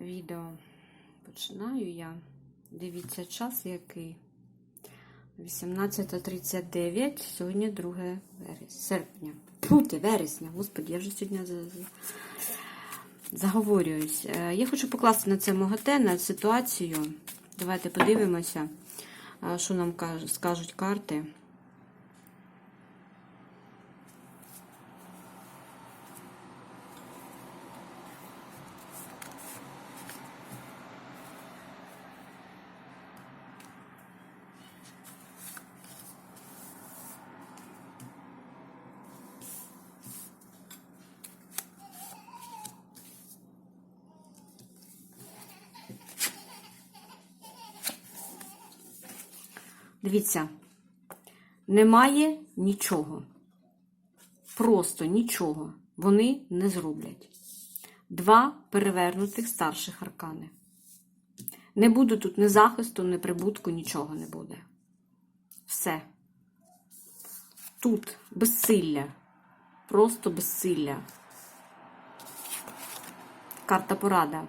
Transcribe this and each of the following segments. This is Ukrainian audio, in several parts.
відео. Починаю я. Дивіться час який. 18.39, сьогодні 2 вересня, серпня. Фу, вересня, господи, я вже сьогодні за- за- заговорююсь. Е, Я хочу покласти на це МОГАТЕ, на ситуацію. Давайте подивимося, е, що нам скажуть карти. Дивіться, немає нічого. Просто нічого вони не зроблять. Два перевернутих старших аркани. Не буде тут ні захисту, ні прибутку, нічого не буде. Все. Тут безсилля. Просто безсилля. Карта порада.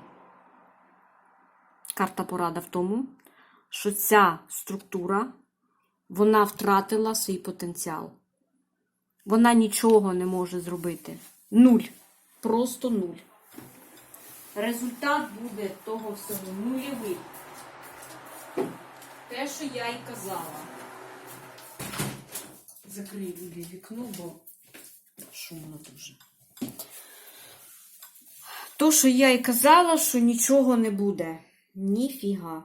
Карта порада в тому, що ця структура вона втратила свій потенціал. Вона нічого не може зробити. Нуль. Просто нуль. Результат буде того всього нульовий. Те, що я й казала. Закрию вікно, бо шумно дуже. То, що я й казала, що нічого не буде. Ніфіга.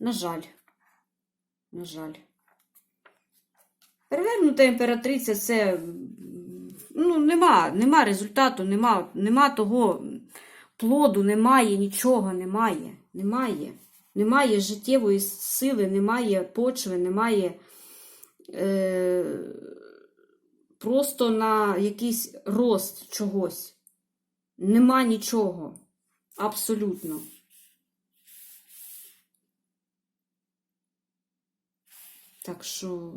На жаль. На жаль. Перевернута імператриця це. Ну, нема, нема результату, нема, нема того плоду, немає, нічого немає. Немає. Немає життєвої сили, немає почви, немає е, просто на якийсь рост чогось. Нема нічого. Абсолютно. Так що.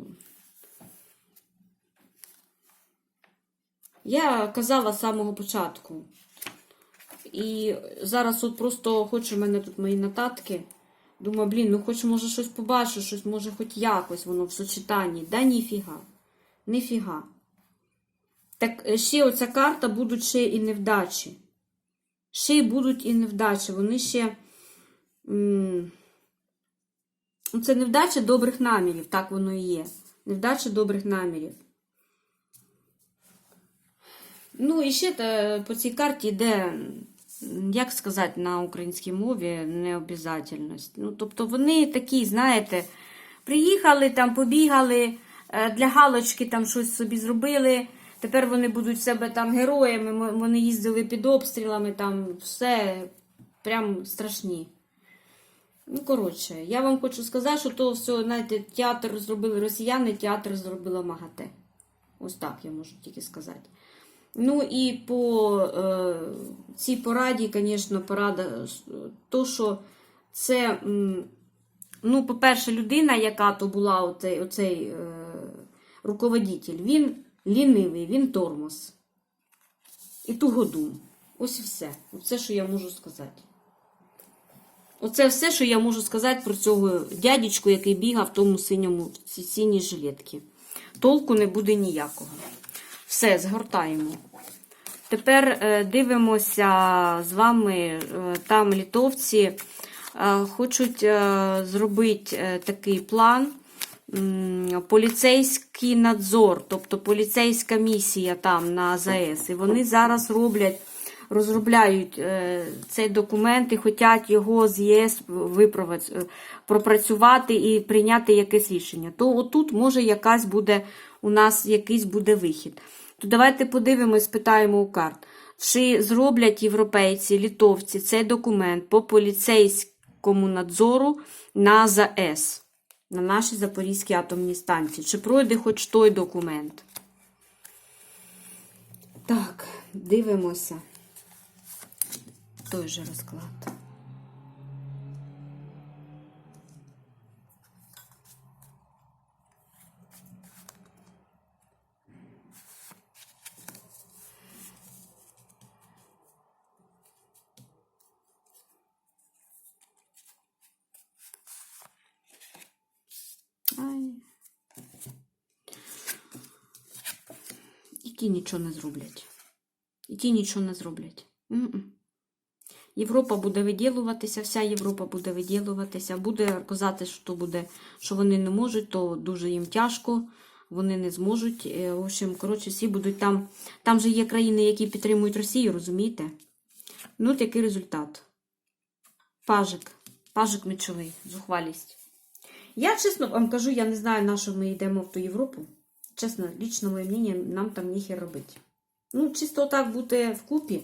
Я казала з самого початку. І зараз от просто хочу в мене тут мої нотатки. Думаю, блін, ну хоч може щось побачу, щось може хоч якось воно в сочетанні. Да ніфіга. Ніфіга. Так е, ще оця карта будуть ще і невдачі. Ще й будуть і невдачі. Вони ще. м, Це невдача добрих намірів, так воно і є. Невдача добрих намірів. Ну, і ще по цій карті йде, як сказати на українській мові, необязательність. Ну, тобто вони такі, знаєте, приїхали там, побігали, е, для галочки там щось собі зробили. Тепер вони будуть в себе там героями, вони їздили під обстрілами, там все прям страшні. Ну, коротше, я вам хочу сказати, що то все, знаєте, театр зробили росіяни, театр зробила МАГАТЕ. Ось так я можу тільки сказати. Ну і по е, цій пораді, звісно, порада, то, що це, ну, по-перше, людина, яка то була оцей, оцей е, руководитель, він лінивий, він тормоз. І тугодум. Ось і все. Оце, що я можу сказати. Оце все, що я можу сказати про цього дядечку, який бігав в тому синьому в синій жилетці. Толку не буде ніякого. Все, згортаємо. Тепер е, дивимося з вами, е, там літовці е, хочуть зробити такий план. Поліцейський надзор, тобто поліцейська місія там на АЗС. І вони зараз роблять розробляють е, цей документ і хочуть його з ЄС е, пропрацювати і прийняти якесь рішення. То отут може якась буде у нас якийсь буде вихід. То давайте подивимось, питаємо у карт. Чи зроблять європейці, літовці цей документ по поліцейському надзору на ЗАЕС, на нашій Запорізькій атомній станції? Чи пройде хоч той документ? Так, дивимося. той же расклад Ай. І ті нічого не зроблять. І ті нічого не зроблять. М -м. Європа буде виділуватися, вся Європа буде виділуватися, буде казати, що буде, що вони не можуть, то дуже їм тяжко, вони не зможуть. Е, В общем, коротше, всі будуть там. Там же є країни, які підтримують Росію, розумієте? Ну, от який результат. Пажик. Пажик мечовий, зухвалість. Я чесно вам кажу, я не знаю, на що ми йдемо в ту Європу. Чесно, лічно моє мнення, нам там ніхер робити. Ну, чисто так бути вкупі,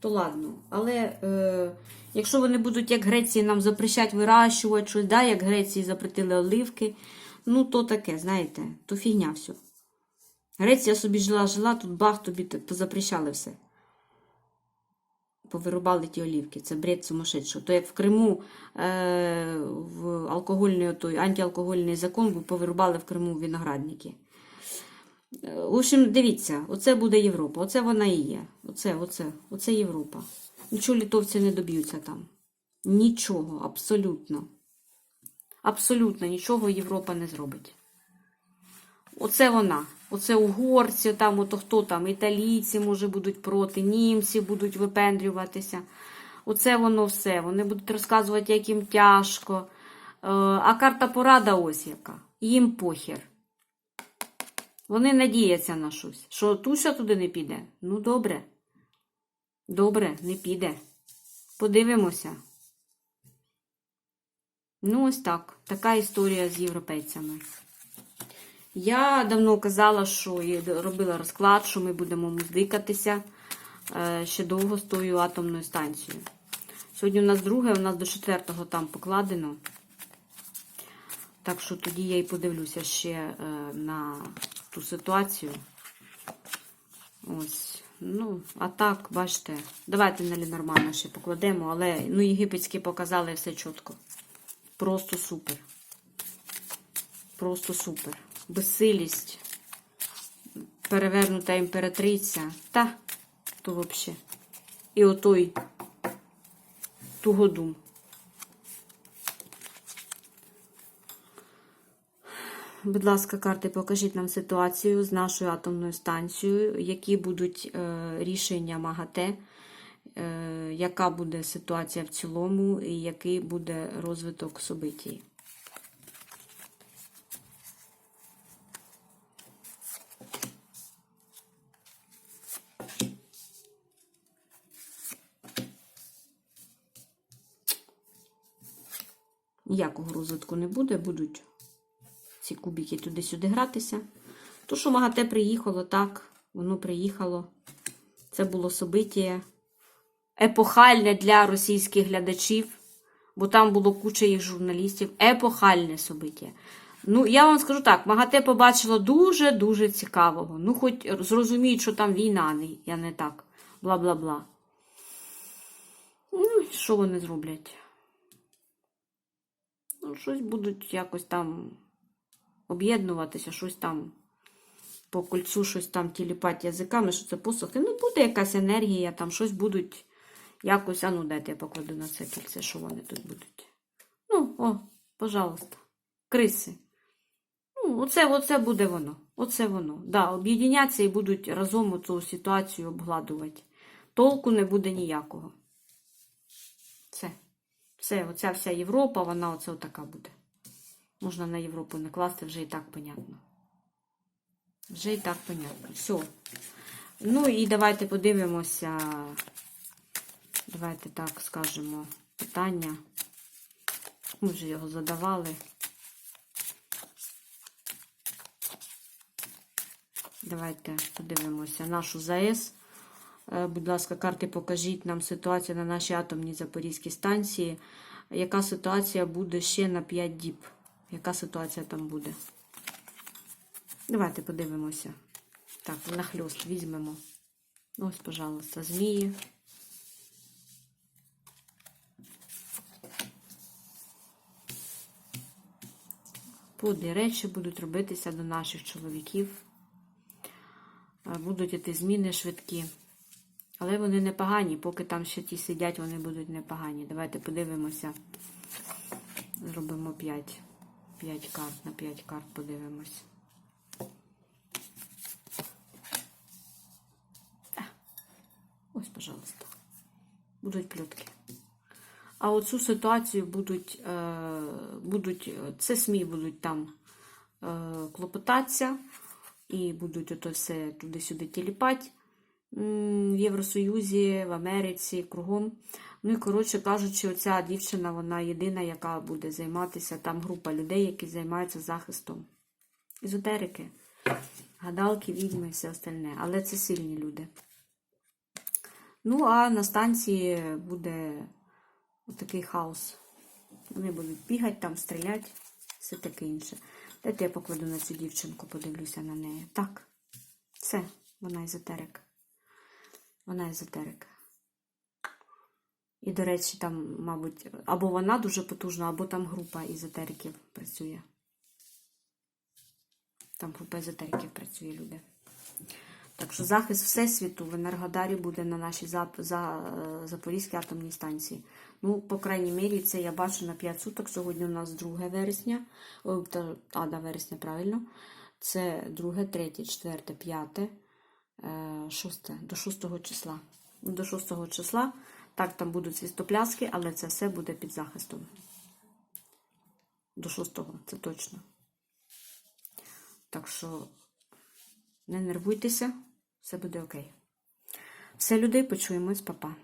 то ладно. Але е, якщо вони будуть, як Греції, нам запрещать вирощувати щось, да, як Греції запретили оливки, ну то таке, знаєте, то фігня все. Греція собі жила, жила, тут бах, тобі позапрещали все. Повирубали ті олівки. Це бред сумасшедшого. То як в Криму е, в алкогольний, той антиалкогольний закон повирубали в Криму виноградники. В общем, дивіться, оце буде Європа, оце вона і є. Оце, оце, оце Європа. Нічого літовці не доб'ються там. Нічого, абсолютно. Абсолютно нічого Європа не зробить. Оце вона. Оце угорці, там, ото хто там, італійці, може, будуть проти, німці будуть випендрюватися. Оце воно все. Вони будуть розказувати, як їм тяжко. Е, А карта порада ось яка. Їм похер. Вони надіються на щось. Що Туся туди не піде? Ну, добре. Добре, не піде. Подивимося. Ну, ось так. Така історія з європейцями. Я давно казала, що і робила розклад, що ми будемо муздикатися е, ще довго з тою атомною станцією. Сьогодні у нас друге, у нас до четвертого там покладено. Так що тоді я і подивлюся ще е, на ту ситуацію. Ось. Ну, а так, бачите, давайте на нормально ще покладемо, але ну, єгипетські показали все чітко. Просто супер. Просто супер. Безсилість. Перевернута імператриця. Та, то взагалі. І отой тугодум. Будь ласка, карти, покажіть нам ситуацію з нашою атомною станцією, які будуть е, рішення МАГАТЕ, е, яка буде ситуація в цілому і який буде розвиток событій. Ніякого розвитку не буде, будуть ці кубики туди-сюди гратися. То, що МАГАТЕ приїхало, так, воно приїхало. Це було собиття епохальне для російських глядачів, бо там було куча їх журналістів. Епохальне собиття. Ну, я вам скажу так, МАГАТЕ побачило дуже-дуже цікавого. Ну, хоч зрозуміють, що там війна, я не так. Бла-бла-бла. Ну, що вони зроблять? Ну, щось будуть якось там об'єднуватися, щось там по кольцу, щось там тіліпати язиками, що це посохи. Ну, буде якась енергія, там щось будуть якось. А ну, дайте я покладу на це кільце, що вони тут будуть. Ну, о, пожалуйста. Криси. Ну, оце, оце буде воно. Оце воно. Да, об'єдняться і будуть разом оцю ситуацію обгладувати. Толку не буде ніякого. Все. Все, оця вся Європа, вона оце отака буде. Можна на Європу не класти, вже і так понятно. Вже і так понятно. Все. Ну і давайте подивимося. Давайте так скажемо питання. Ми вже його задавали. Давайте подивимося нашу ЗАЕС. Е, Будь ласка, карти покажіть нам ситуацію на нашій атомній Запорізькій станції. Яка ситуація буде ще на 5 діб? Яка ситуація там буде? Давайте подивимося. Так, нахльост візьмемо. Ось, пожалуйста, змії. Подлі речі будуть робитися до наших чоловіків. Е, Будуть іти зміни швидкі. Але вони непогані. Поки там ще ті сидять, вони будуть непогані. Давайте подивимося. Зробимо 5. 5 карт на 5 карт подивимось. Ось, пожалуйста. Будуть плютки. А оцю ситуацію будуть, е, будуть це СМІ будуть там е, клопотатися і будуть ото все туди-сюди тіліпати в Євросоюзі, в Америці, кругом. Ну і коротше кажучи, оця дівчина, вона єдина, яка буде займатися. Там група людей, які займаються захистом. Езотерики, гадалки, відьми і все остальне. Але це сильні люди. Ну, а на станції буде такий хаос. Вони будуть бігати, там стріляти, все таке інше. Дайте я покладу на цю дівчинку, подивлюся на неї. Так, все, вона езотерик. Вона езотерик. І, до речі, там, мабуть, або вона дуже потужна, або там група езотериків працює. Там група езотериків працює, люди. Так що захист Всесвіту в Енергодарі буде на нашій зап... за... е, Запорізькій атомній станції. Ну, по крайній мірі, це я бачу на 5 суток. Сьогодні у нас 2 вересня. А, да, вересня, правильно. Це 2, 3, 4, 5, 6, до 6 числа. До 6 числа. Так, там будуть свістопляски, але це все буде під захистом. До 6, це точно. Так що не нервуйтеся, все буде окей. Все, люди, почуємось, папа.